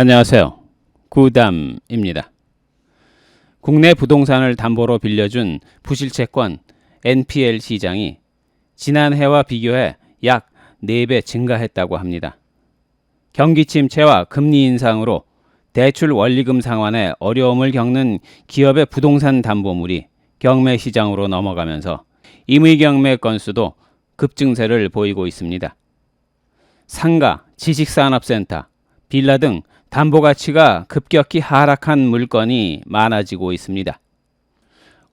안녕하세요. 구담입니다. 국내 부동산을 담보로 빌려준 부실채권 NPL 시장이 지난해와 비교해 약 4배 증가했다고 합니다. 경기 침체와 금리 인상으로 대출 원리금 상환에 어려움을 겪는 기업의 부동산 담보물이 경매 시장으로 넘어가면서 임의 경매 건수도 급증세를 보이고 있습니다. 상가, 지식산업센터, 빌라 등 담보 가치가 급격히 하락한 물건이 많아지고 있습니다.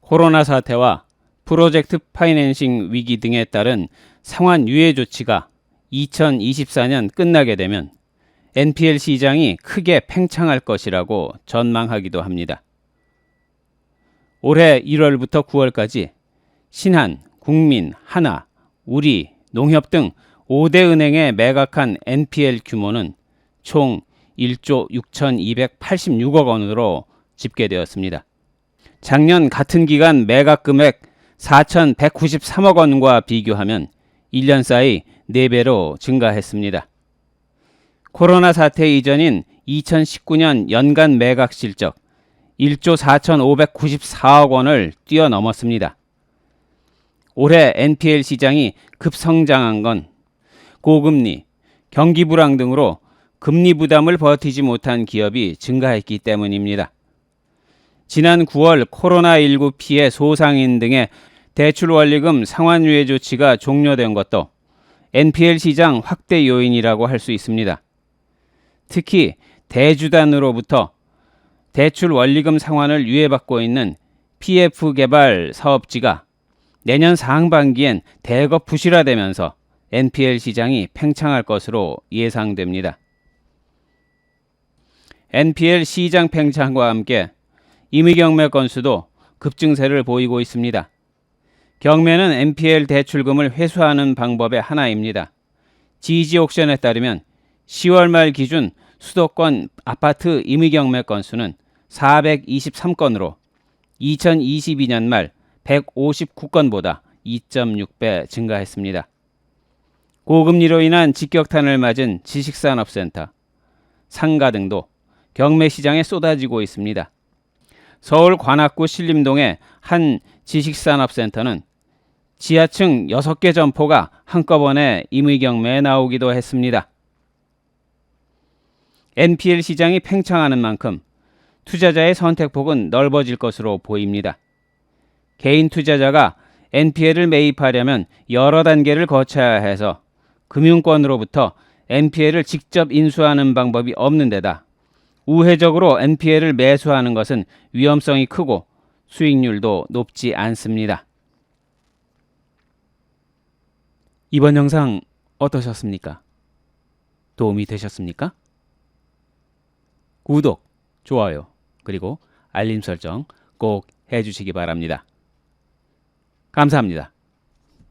코로나 사태와 프로젝트 파이낸싱 위기 등에 따른 상환 유예 조치가 2024년 끝나게 되면 NPL 시장이 크게 팽창할 것이라고 전망하기도 합니다. 올해 1월부터 9월까지 신한, 국민, 하나, 우리, 농협 등 5대 은행에 매각한 NPL 규모는 총 1조 6,286억 원으로 집계되었습니다. 작년 같은 기간 매각 금액 4,193억 원과 비교하면 1년 사이 4배로 증가했습니다. 코로나 사태 이전인 2019년 연간 매각 실적 1조 4,594억 원을 뛰어넘었습니다. 올해 NPL 시장이 급성장한 건 고금리, 경기 불황 등으로 금리 부담을 버티지 못한 기업이 증가했기 때문입니다. 지난 9월 코로나19 피해 소상인 등의 대출 원리금 상환유예 조치가 종료된 것도 NPL 시장 확대 요인이라고 할 수 있습니다. 특히 대주단으로부터 대출 원리금 상환을 유예받고 있는 PF 개발 사업지가 내년 상반기엔 대거 부실화되면서 NPL 시장이 팽창할 것으로 예상됩니다. NPL 시장 팽창과 함께 임의 경매 건수도 급증세를 보이고 있습니다. 경매는 NPL 대출금을 회수하는 방법의 하나입니다. 지지 옥션에 따르면 10월 말 기준 수도권 아파트 임의 경매 건수는 423건으로 2022년 말 159건보다 2.6배 증가했습니다. 고금리로 인한 직격탄을 맞은 지식산업센터, 상가 등도 경매 시장에 쏟아지고 있습니다. 서울 관악구 신림동의 한 지식산업센터는 지하층 6개 점포가 한꺼번에 임의 경매에 나오기도 했습니다. NPL 시장이 팽창하는 만큼 투자자의 선택폭은 넓어질 것으로 보입니다. 개인 투자자가 NPL을 매입하려면 여러 단계를 거쳐야 해서 금융권으로부터 NPL을 직접 인수하는 방법이 없는 데다 우회적으로 NPL을 매수하는 것은 위험성이 크고 수익률도 높지 않습니다. 이번 영상 어떠셨습니까? 도움이 되셨습니까? 구독, 좋아요, 그리고 알림 설정 꼭 해주시기 바랍니다. 감사합니다.